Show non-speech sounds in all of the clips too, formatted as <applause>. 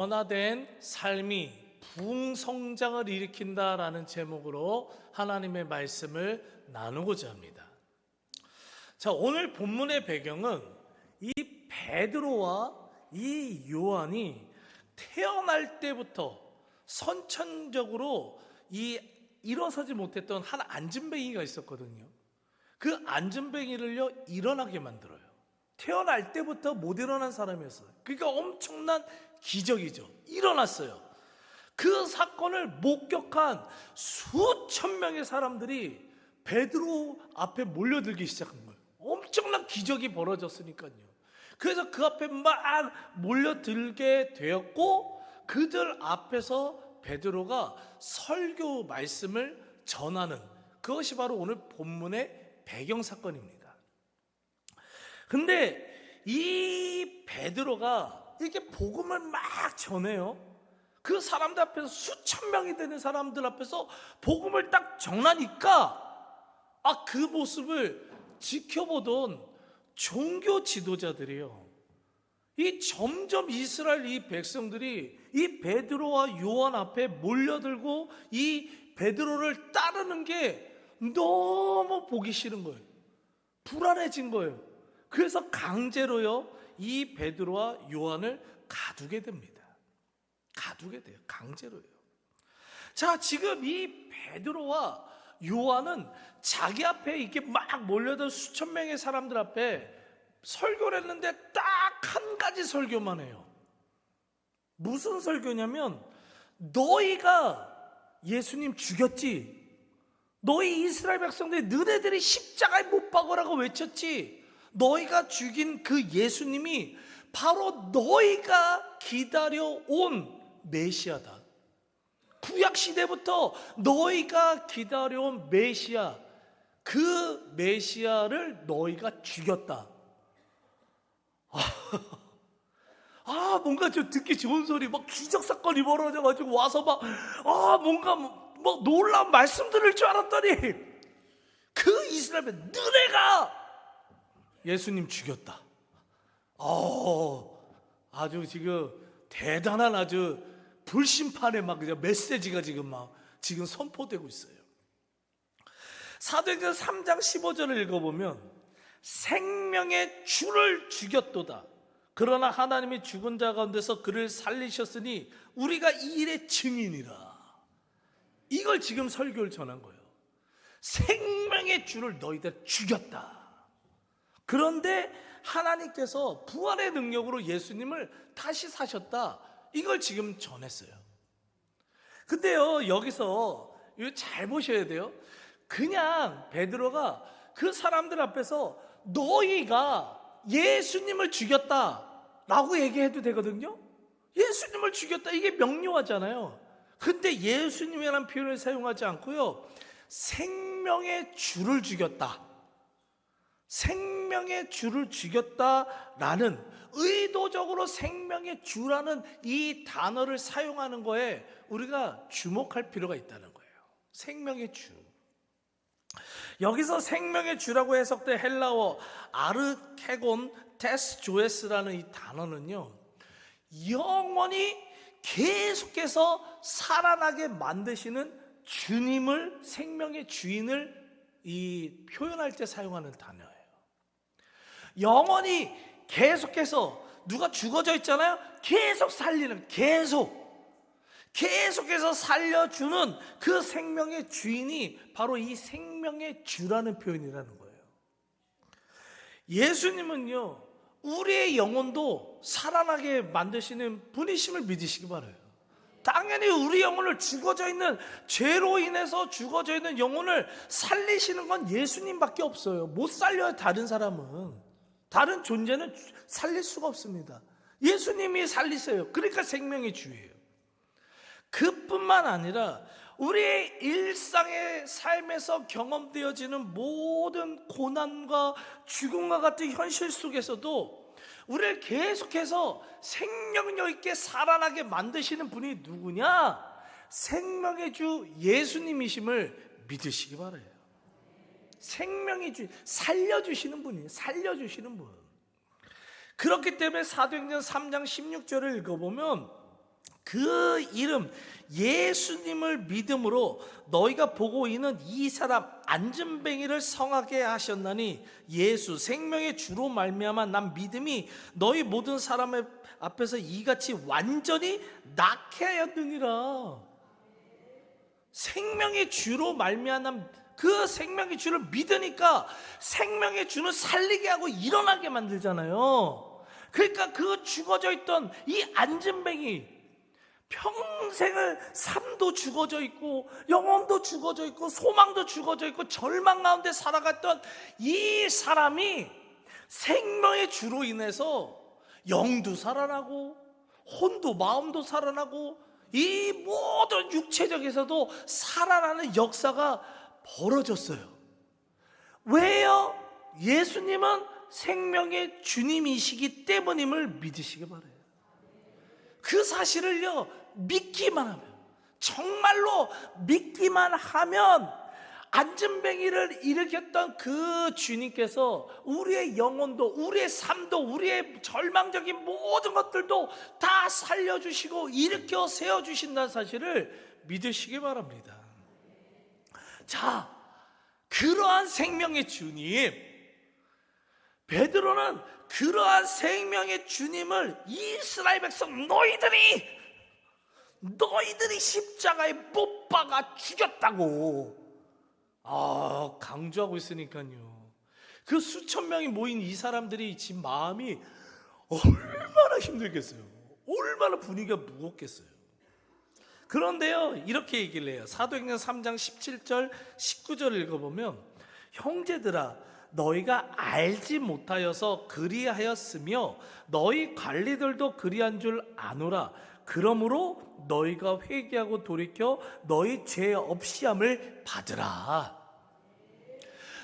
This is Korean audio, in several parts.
변화된 삶이 부흥성장을 일으킨다라는 제목으로 하나님의 말씀을 나누고자 합니다. 자, 오늘 본문의 배경은 이 베드로와 이 요한이 태어날 때부터 선천적으로 이 일어서지 못했던 한 안진뱅이가 있었거든요. 그 안진뱅이를요 일어나게 만들어요. 태어날 때부터 못 일어난 사람이었어요. 그러니까 엄청난 기적이죠. 일어났어요. 그 사건을 목격한 수천 명의 사람들이 베드로 앞에 몰려들기 시작한 거예요. 엄청난 기적이 벌어졌으니까요. 그래서 그 앞에 막 몰려들게 되었고 그들 앞에서 베드로가 설교 말씀을 전하는 그것이 바로 오늘 본문의 배경 사건입니다. 근데 이 베드로가 이렇게 복음을 막 전해요. 그 사람들 앞에서 수천 명이 되는 사람들 앞에서 복음을 딱 전하니까 아 그 모습을 지켜보던 종교 지도자들이요. 이 점점 이스라엘 이 백성들이 이 베드로와 요한 앞에 몰려들고 이 베드로를 따르는 게 너무 보기 싫은 거예요. 불안해진 거예요. 그래서 강제로요 이 베드로와 요한을 가두게 됩니다. 가두게 돼요. 강제로요. 자 지금 이 베드로와 요한은 자기 앞에 이렇게 막 몰려든 수천 명의 사람들 앞에 설교를 했는데 딱 한 가지 설교만 해요. 무슨 설교냐면 너희가 예수님 죽였지. 너희 이스라엘 백성들이 너네들이 십자가에 못 박으라고 외쳤지. 너희가 죽인 그 예수님이 바로 너희가 기다려온 메시아다. 구약 시대부터 너희가 기다려온 메시아 그 메시아를 너희가 죽였다. 아 <laughs> 뭔가 좀 듣기 좋은 소리 막 기적 사건이 벌어져가지고 와서 막 아 뭔가 뭐 놀라운 말씀 들을 줄 알았더니 그 이스라엘 너네가 예수님 죽였다. 어 아주 지금 대단한 아주 불심판의 막 메시지가 지금 막 지금 선포되고 있어요. 사도행전 3장 15절을 읽어보면 생명의 주를 죽였도다. 그러나 하나님이 죽은 자 가운데서 그를 살리셨으니 우리가 이 일의 증인이라. 이걸 지금 설교를 전한 거예요. 생명의 주를 너희들 죽였다. 그런데 하나님께서 부활의 능력으로 예수님을 다시 사셨다. 이걸 지금 전했어요. 근데요, 여기서 잘 보셔야 돼요. 그냥 베드로가 그 사람들 앞에서 너희가 예수님을 죽였다 라고 얘기해도 되거든요. 예수님을 죽였다 이게 명료하잖아요. 근데 예수님이라는 표현을 사용하지 않고요. 생명의 주를 죽였다. 생명 의 주를 죽였다라는 의도적으로 생명의 주라는 이 단어를 사용하는 거에 우리가 주목할 필요가 있다는 거예요. 생명의 주. 여기서 생명의 주라고 해석된 헬라어 아르케곤 테스 조에스라는 이 단어는요. 영원히 계속해서 살아나게 만드시는 주님을 생명의 주인을 이 표현할 때 사용하는 단어예요. 영원히 계속해서 누가 죽어져 있잖아요. 계속 살리는 계속 계속해서 살려주는 그 생명의 주인이 바로 이 생명의 주라는 표현이라는 거예요. 예수님은요, 우리의 영혼도 살아나게 만드시는 분이심을 믿으시기 바라요. 당연히 우리 영혼을 죽어져 있는 죄로 인해서 죽어져 있는 영혼을 살리시는 건 예수님밖에 없어요. 못 살려요, 다른 사람은. 다른 존재는 살릴 수가 없습니다. 예수님이 살리세요. 그러니까 생명의 주예요. 그뿐만 아니라 우리의 일상의 삶에서 경험되어지는 모든 고난과 죽음과 같은 현실 속에서도 우리를 계속해서 생명력 있게 살아나게 만드시는 분이 누구냐? 생명의 주 예수님이심을 믿으시기 바라요. 생명의 주 살려주시는 분이에요. 살려주시는 분. 그렇기 때문에 사도행전 3장 16절을 읽어보면 그 이름 예수님을 믿음으로 너희가 보고 있는 이 사람 안전뱅이를 성하게 하셨나니 예수 생명의 주로 말미암아 난 믿음이 너희 모든 사람의 앞에서 이같이 완전히 낫게 하였느니라 생명의 주로 말미암아 그 생명의 주를 믿으니까 생명의 주는 살리게 하고 일어나게 만들잖아요. 그러니까 그 죽어져 있던 이 안전뱅이 평생을 삶도 죽어져 있고 영혼도 죽어져 있고 소망도 죽어져 있고 절망 가운데 살아갔던 이 사람이 생명의 주로 인해서 영도 살아나고 혼도 마음도 살아나고 이 모든 육체적에서도 살아나는 역사가 벌어졌어요. 왜요? 예수님은 생명의 주님이시기 때문임을 믿으시기 바래요. 그 사실을요, 믿기만 하면, 정말로 믿기만 하면, 안전뱅이를 일으켰던 그 주님께서 우리의 영혼도, 우리의 삶도, 우리의 절망적인 모든 것들도 다 살려주시고 일으켜 세워주신다는 사실을 믿으시기 바랍니다. 자, 그러한 생명의 주님, 베드로는 그러한 생명의 주님을 이스라엘 백성 너희들이 너희들이 십자가에 못 박아 죽였다고 아 강조하고 있으니까요. 그 수천 명이 모인 이 사람들이 지금 마음이 얼마나 힘들겠어요. 얼마나 분위기가 무겁겠어요. 그런데요, 이렇게 얘기를 해요. 사도행전 3장 17절, 19절 읽어보면, 형제들아, 너희가 알지 못하여서 그리하였으며, 너희 관리들도 그리한 줄 아노라. 그러므로 너희가 회개하고 돌이켜 너희 죄 없이함을 받으라.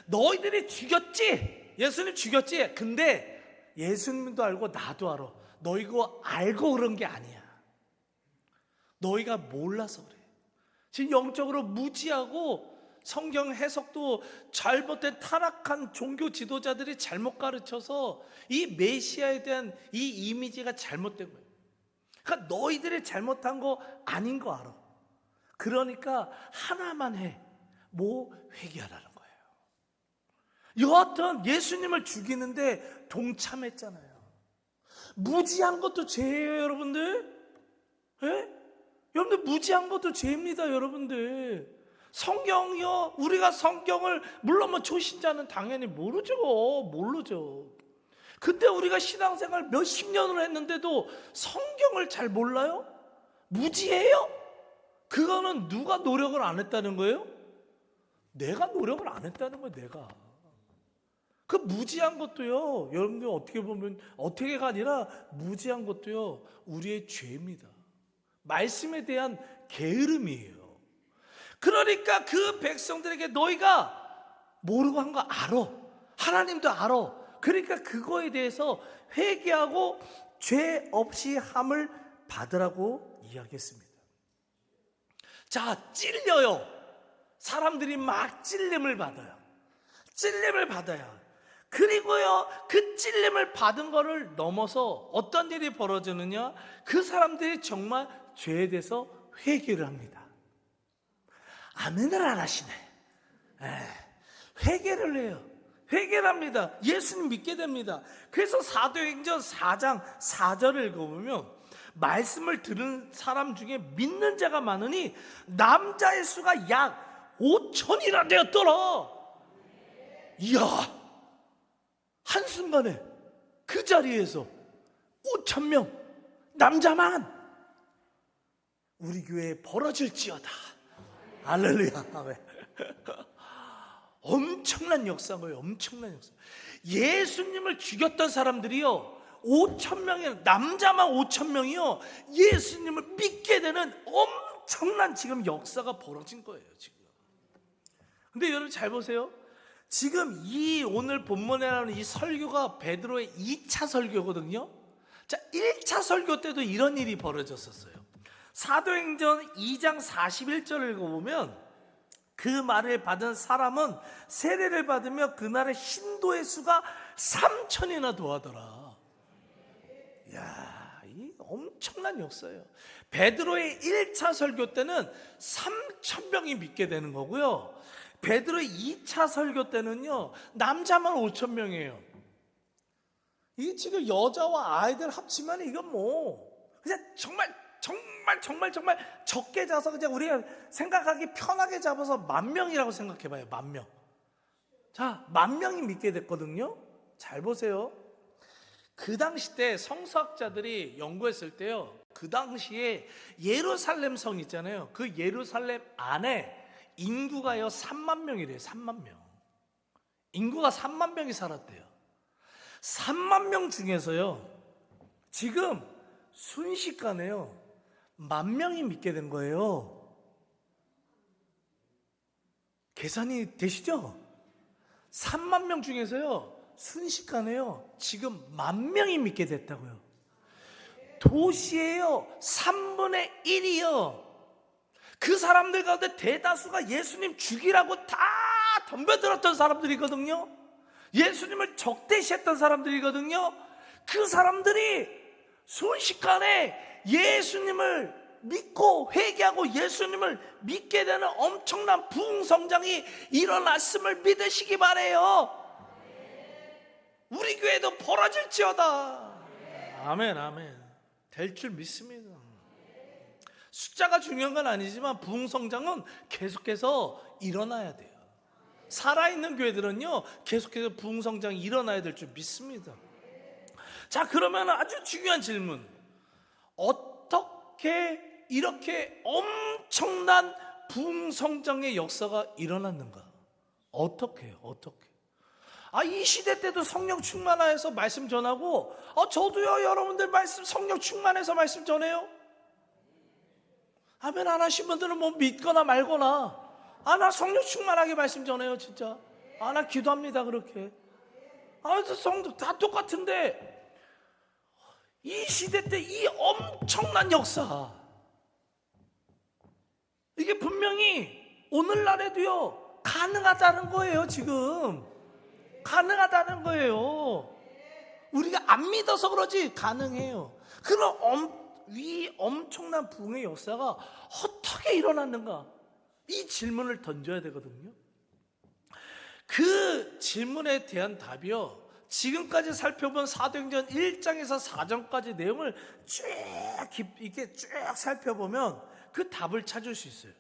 너희들이 죽였지? 예수님 죽였지? 근데 예수님도 알고 나도 알아. 너 이거 알고 그런 게 아니야. 너희가 몰라서 그래. 지금 영적으로 무지하고 성경 해석도 잘못된 타락한 종교 지도자들이 잘못 가르쳐서 이 메시아에 대한 이 이미지가 잘못된 거예요. 그러니까 너희들이 잘못한 거 아닌 거 알아. 그러니까 하나만 해. 뭐 회개하라는 거예요. 여하튼 예수님을 죽이는데 동참했잖아요. 무지한 것도 죄예요, 여러분들. 예? 여러분들 무지한 것도 죄입니다, 여러분들. 성경이요. 우리가 성경을 물론 뭐 초신자는 당연히 모르죠. 모르죠. 근데 우리가 신앙생활 몇십 년을 했는데도 성경을 잘 몰라요? 무지해요? 그거는 누가 노력을 안 했다는 거예요? 내가 노력을 안 했다는 거예요, 내가. 그 무지한 것도요, 여러분들 어떻게 보면, 어떻게가 아니라 무지한 것도요, 우리의 죄입니다. 말씀에 대한 게으름이에요. 그러니까 그 백성들에게 너희가 모르고 한 거 알아. 하나님도 알아. 그러니까 그거에 대해서 회개하고 죄 없이 함을 받으라고 이야기했습니다. 자, 찔려요. 사람들이 막 찔림을 받아요. 찔림을 받아요. 그리고요, 그 찔림을 받은 거를 넘어서 어떤 일이 벌어지느냐? 그 사람들이 정말 죄에 대해서 회개를 합니다. 아멘을 안 하시네. 에, 회개를 해요. 회개를 합니다. 예수님 믿게 됩니다. 그래서 사도행전 4장 4절을 읽어보면 말씀을 들은 사람 중에 믿는 자가 많으니 남자의 수가 약 5천이나 되었더라. 이야, 한순간에 그 자리에서 5천 명 남자만 우리 교회에 벌어질지어다. 할렐루야. 아멘. 엄청난 역사인 거예요. 엄청난 역사. 예수님을 죽였던 사람들이요. 5천 명이 남자만 5천 명이요. 예수님을 믿게 되는 엄청난 지금 역사가 벌어진 거예요, 지금. 근데 여러분 잘 보세요. 지금 이 오늘 본문에 나오는 이 설교가 베드로의 2차 설교거든요. 자, 1차 설교 때도 이런 일이 벌어졌었어요. 사도행전 2장 41절을 읽어보면 그 말을 받은 사람은 세례를 받으며 그날의 신도의 수가 3천이나 도하더라. 야, 이 엄청난 역사예요. 베드로의 1차 설교 때는 3천 명이 믿게 되는 거고요. 베드로의 2차 설교 때는요. 남자만 5천 명이에요. 이 지금 여자와 아이들 합치면 이건 뭐 그냥 정말 정말 정말 정말 적게 잡아서 그냥 우리가 생각하기 편하게 잡아서 만 명이라고 생각해봐요. 만 명. 자, 만 명이 믿게 됐거든요. 잘 보세요. 그 당시 때 성서학자들이 연구했을 때요. 그 당시에 예루살렘 성 있잖아요. 그 예루살렘 안에 인구가요 3만 명이래요. 3만 명. 인구가 3만 명이 살았대요. 3만 명 중에서요. 지금 순식간에요. 만 명이 믿게 된 거예요. 계산이 되시죠? 3만 명 중에서요. 순식간에요. 지금 만 명이 믿게 됐다고요. 도시에요. 3분의 1이요. 그 사람들 가운데 대다수가 예수님 죽이라고 다 덤벼들었던 사람들이거든요. 예수님을 적대시했던 사람들이거든요. 그 사람들이 순식간에 예수님을 믿고 회개하고 예수님을 믿게 되는 엄청난 부흥성장이 일어났음을 믿으시기 바래요. 우리 교회도 벌어질지어다. 아멘, 아멘. 될 줄 믿습니다. 숫자가 중요한 건 아니지만 부흥성장은 계속해서 일어나야 돼요. 살아있는 교회들은요, 계속해서 부흥성장이 일어나야 될 줄 믿습니다. 자, 그러면 아주 중요한 질문. 어떻게 이렇게 엄청난 부흥성장의 역사가 일어났는가? 어떻게? 어떻게? 아, 이 시대 때도 성령 충만하여서 말씀 전하고, 어, 저도요, 여러분들 말씀, 성령 충만해서 말씀 전해요? 아멘 안 하신 분들은 뭐 믿거나 말거나, 아, 나 성령 충만하게 말씀 전해요, 진짜. 아, 나 기도합니다, 그렇게. 아, 성도 다 똑같은데, 이 시대 때 이 엄청난 역사, 이게 분명히 오늘날에도요, 가능하다는 거예요, 지금. 가능하다는 거예요. 우리가 안 믿어서 그러지 가능해요. 그런 엄, 이 엄청난 부흥의 역사가 어떻게 일어났는가? 이 질문을 던져야 되거든요. 그 질문에 대한 답이요. 지금까지 살펴본 사도행전 1장에서 4장까지 내용을 쭉 깊게 쭉 살펴보면 그 답을 찾을 수 있어요.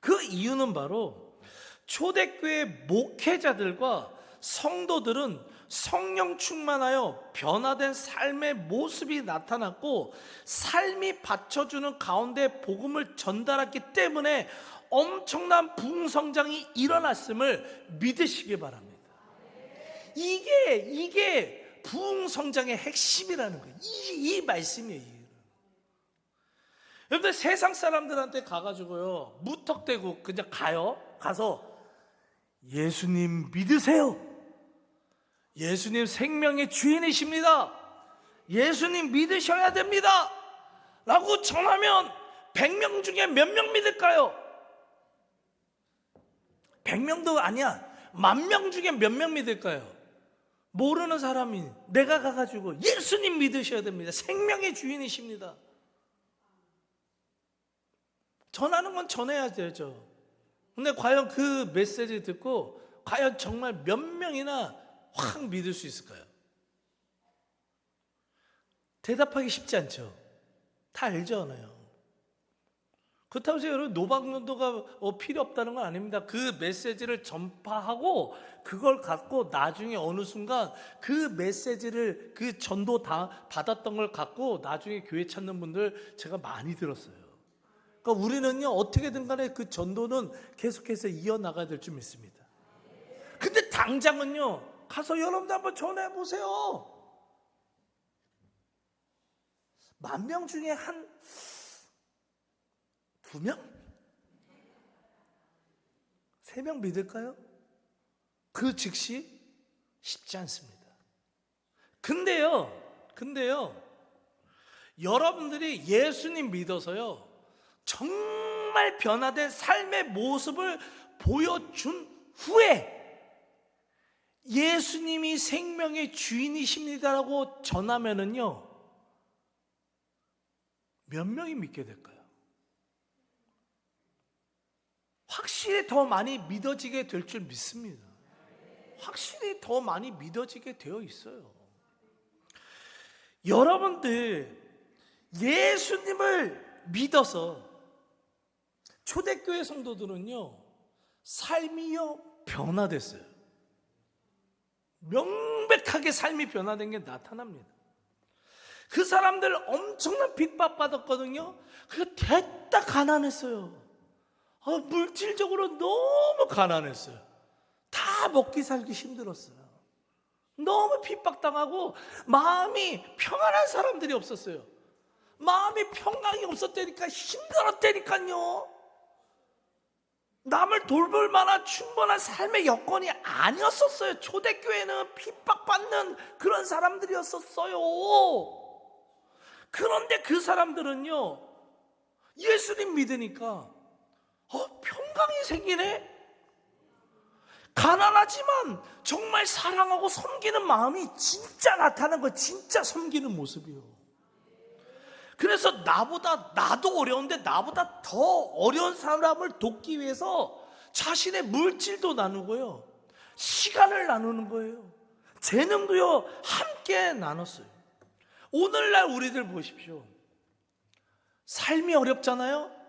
그 이유는 바로 초대교회 목회자들과 성도들은 성령 충만하여 변화된 삶의 모습이 나타났고 삶이 받쳐주는 가운데 복음을 전달했기 때문에 엄청난 부흥성장이 일어났음을 믿으시기 바랍니다. 이게 이게 부흥 성장의 핵심이라는 거예요. 이, 이 말씀이에요. 이. 여러분들 세상 사람들한테 가가지고요 무턱대고 그냥 가요. 가서 예수님 믿으세요. 예수님 생명의 주인이십니다. 예수님 믿으셔야 됩니다. 라고 전하면 100명 중에 몇 명 믿을까요? 100명도 아니야. 만 명 중에 몇 명 믿을까요? 모르는 사람이 내가 가가지고 예수님 믿으셔야 됩니다. 생명의 주인이십니다. 전하는 건 전해야 되죠. 근데 과연 그 메시지 듣고 과연 정말 몇 명이나 확 믿을 수 있을까요? 대답하기 쉽지 않죠. 다 알잖아요. 그렇다고 해서 여러분 노방전도가 어, 필요 없다는 건 아닙니다. 그 메시지를 전파하고 그걸 갖고 나중에 어느 순간 그 메시지를 그 전도 다 받았던 걸 갖고 나중에 교회 찾는 분들 제가 많이 들었어요. 그러니까 우리는요 어떻게든 간에 그 전도는 계속해서 이어나가야 될 줄 믿습니다. 근데 당장은요 가서 여러분들 한번 전해 보세요. 만 명 중에 한 두 명? 세명 믿을까요? 그 즉시 쉽지 않습니다. 근데요, 근데요, 여러분들이 예수님 믿어서요, 정말 변화된 삶의 모습을 보여준 후에 예수님이 생명의 주인이십니다라고 전하면은요, 몇 명이 믿게 될까요? 확실히 더 많이 믿어지게 될 줄 믿습니다. 확실히 더 많이 믿어지게 되어 있어요. 여러분들 예수님을 믿어서 초대교회 성도들은요 삶이요 변화됐어요. 명백하게 삶이 변화된 게 나타납니다. 그 사람들 엄청난 핍박 받았거든요. 그 됐다 가난했어요. 아, 물질적으로 너무 가난했어요. 다 먹기 살기 힘들었어요. 너무 핍박당하고 마음이 평안한 사람들이 없었어요. 마음이 평강이 없었다니까 힘들었다니까요. 남을 돌볼 만한 충분한 삶의 여건이 아니었었어요. 초대교회는 핍박받는 그런 사람들이었었어요. 그런데 그 사람들은요, 예수님 믿으니까, 어, 평강이 생기네? 가난하지만 정말 사랑하고 섬기는 마음이 진짜 나타나는 거, 진짜 섬기는 모습이요. 그래서 나보다 나도 어려운데 나보다 더 어려운 사람을 돕기 위해서 자신의 물질도 나누고요. 시간을 나누는 거예요. 재능도요. 함께 나눴어요. 오늘날 우리들 보십시오. 삶이 어렵잖아요.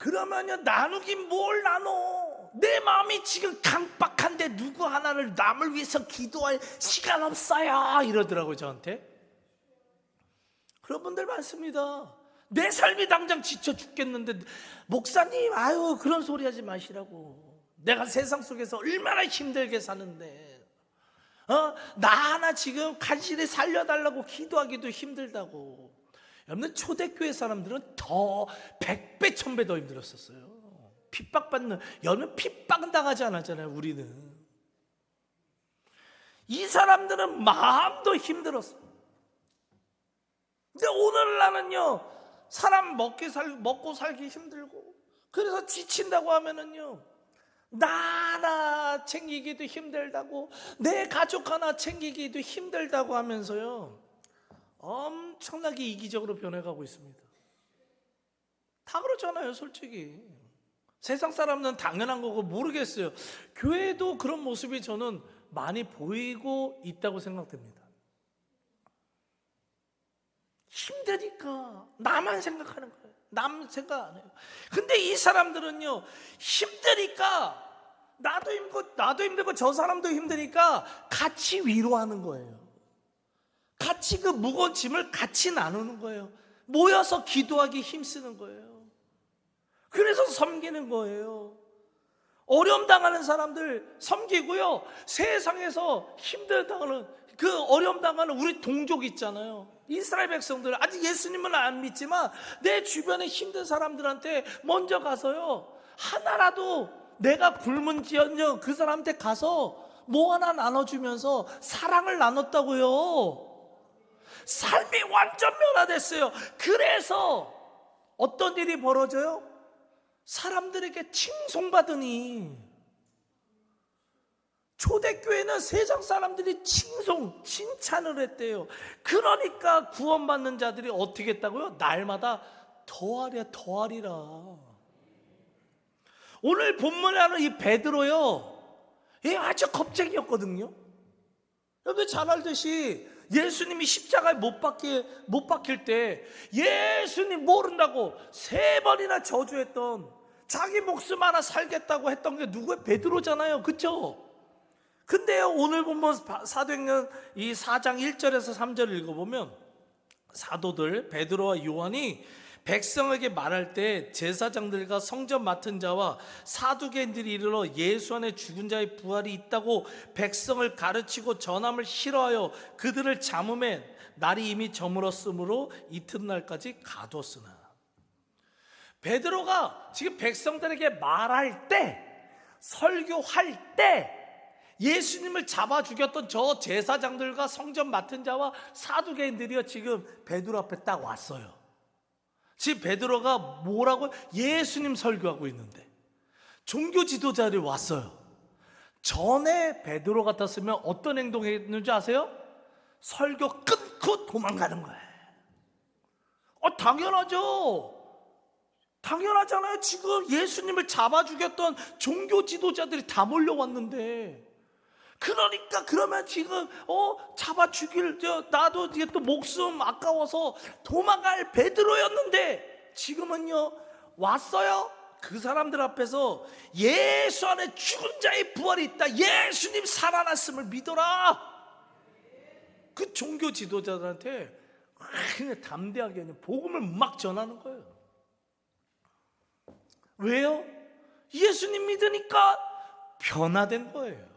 그러면요 나누긴 뭘 나눠? 내 마음이 지금 강박한데 누구 하나를 남을 위해서 기도할 시간 없어요 이러더라고요 저한테. 그런 분들 많습니다. 내 삶이 당장 지쳐 죽겠는데 목사님 아유 그런 소리 하지 마시라고. 내가 세상 속에서 얼마나 힘들게 사는데 어? 나 하나 지금 간신히 살려달라고 기도하기도 힘들다고. 여러분 초대교회 사람들은 더 백배 천배 더 힘들었었어요. 핍박받는 여러분 핍박은 당하지 않았잖아요. 우리는 이 사람들은 마음도 힘들었어. 근데 오늘날은요 사람 먹기 살 먹고 살기 힘들고 그래서 지친다고 하면은요 나 하나 챙기기도 힘들다고 내 가족 하나 챙기기도 힘들다고 하면서요 엄청나게 이기적으로 변해가고 있습니다. 다 그렇잖아요, 솔직히. 세상 사람은 당연한 거고 모르겠어요. 교회도 그런 모습이 저는 많이 보이고 있다고 생각됩니다. 힘드니까 나만 생각하는 거예요. 남 생각 안 해요. 근데 이 사람들은요, 힘드니까 나도 힘들고 나도 힘들고 저 사람도 힘드니까 같이 위로하는 거예요. 같이 그 무거운 짐을 같이 나누는 거예요. 모여서 기도하기 힘쓰는 거예요. 그래서 섬기는 거예요. 어려움 당하는 사람들 섬기고요. 세상에서 힘들 당하는 그 어려움 당하는 우리 동족 있잖아요. 이스라엘 백성들 아직 예수님은 안 믿지만 내 주변에 힘든 사람들한테 먼저 가서요. 하나라도 내가 굶은지언정 그 사람한테 가서 뭐 하나 나눠주면서 사랑을 나눴다고요. 삶이 완전 변화됐어요. 그래서 어떤 일이 벌어져요? 사람들에게 칭송받으니 초대교회는 세상 사람들이 칭송, 칭찬을 했대요. 그러니까 구원받는 자들이 어떻게 했다고요? 날마다 더하랴 더하리라. 오늘 본문에 하는 이 베드로요. 얘 아주 겁쟁이였거든요. 여러분 잘 알듯이 예수님이 십자가에 못 박히, 못 박힐 때 예수님 모른다고 세 번이나 저주했던 자기 목숨 하나 살겠다고 했던 게 누구의 베드로잖아요. 그쵸? 근데요, 오늘 보면 사도행전 이 4장 1절에서 3절을 읽어보면 사도들 베드로와 요한이 백성에게 말할 때 제사장들과 성전 맡은 자와 사두개인들이 이르러 예수 안에 죽은 자의 부활이 있다고 백성을 가르치고 전함을 싫어하여 그들을 잠음에 날이 이미 저물었으므로 이튿날까지 가뒀으나 베드로가 지금 백성들에게 말할 때 설교할 때 예수님을 잡아 죽였던 저 제사장들과 성전 맡은 자와 사두개인들이요 지금 베드로 앞에 딱 왔어요. 지금 베드로가 뭐라고 예수님 설교하고 있는데 종교 지도자들이 왔어요. 전에 베드로 같았으면 어떤 행동했는지 아세요? 설교 끊고 도망가는 거예요. 어, 당연하죠. 당연하잖아요. 지금 예수님을 잡아 죽였던 종교 지도자들이 다 몰려왔는데. 그러니까 그러면 지금 어 잡아 죽일 저 나도 이게 또 목숨 아까워서 도망갈 베드로였는데 지금은요 왔어요. 그 사람들 앞에서 예수 안에 죽은 자의 부활이 있다. 예수님 살아났음을 믿어라. 그 종교 지도자들한테 그냥 담대하게 그냥 복음을 막 전하는 거예요. 왜요? 예수님 믿으니까 변화된 거예요.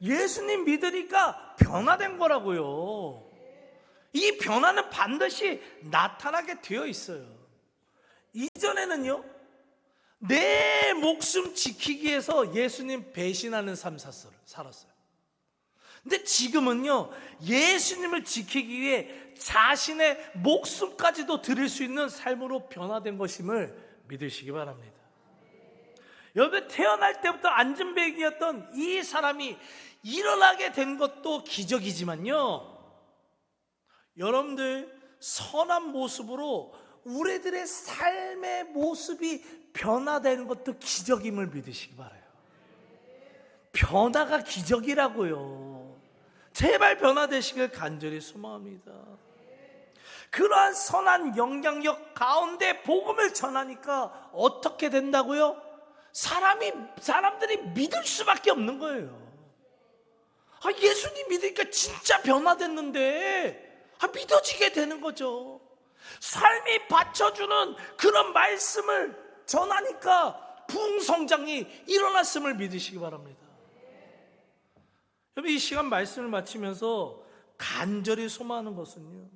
예수님 믿으니까 변화된 거라고요. 이 변화는 반드시 나타나게 되어 있어요. 이전에는요, 내 목숨 지키기 위해서 예수님 배신하는 삶 살았어요. 근데 지금은요, 예수님을 지키기 위해 자신의 목숨까지도 드릴 수 있는 삶으로 변화된 것임을 믿으시기 바랍니다. 여러분, 태어날 때부터 안전뱅이였던 이 사람이 일어나게 된 것도 기적이지만요, 여러분들 선한 모습으로 우리들의 삶의 모습이 변화되는 것도 기적임을 믿으시기 바라요. 변화가 기적이라고요. 제발 변화되시길 간절히 소망합니다. 그러한 선한 영향력 가운데 복음을 전하니까 어떻게 된다고요? 사람이 사람들이 믿을 수밖에 없는 거예요. 아, 예수님 믿으니까 진짜 변화됐는데 아, 믿어지게 되는 거죠. 삶이 받쳐주는 그런 말씀을 전하니까 부흥성장이 일어났음을 믿으시기 바랍니다. 여러분 이 시간 말씀을 마치면서 간절히 소망하는 것은요.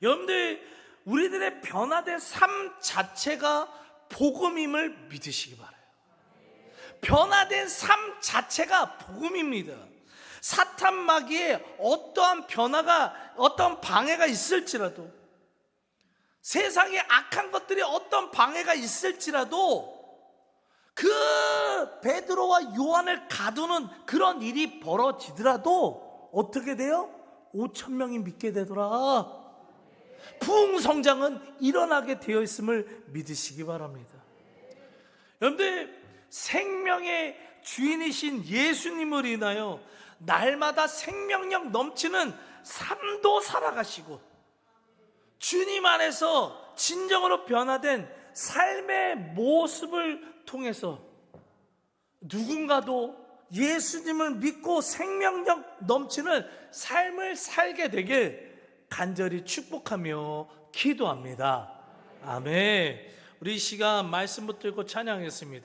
여러분들 우리들의 변화된 삶 자체가 복음임을 믿으시기 바라요. 변화된 삶 자체가 복음입니다. 사탄 마귀에 어떠한 변화가 어떤 방해가 있을지라도 세상에 악한 것들이 어떤 방해가 있을지라도 그 베드로와 요한을 가두는 그런 일이 벌어지더라도 어떻게 돼요? 5천 명이 믿게 되더라. 부흥성장은 일어나게 되어 있음을 믿으시기 바랍니다. 여러분들 생명의 주인이신 예수님을 인하여 날마다 생명력 넘치는 삶도 살아가시고 주님 안에서 진정으로 변화된 삶의 모습을 통해서 누군가도 예수님을 믿고 생명력 넘치는 삶을 살게 되길 간절히 축복하며 기도합니다. 아멘. 우리 이 시간 말씀 붙들고 찬양했습니다.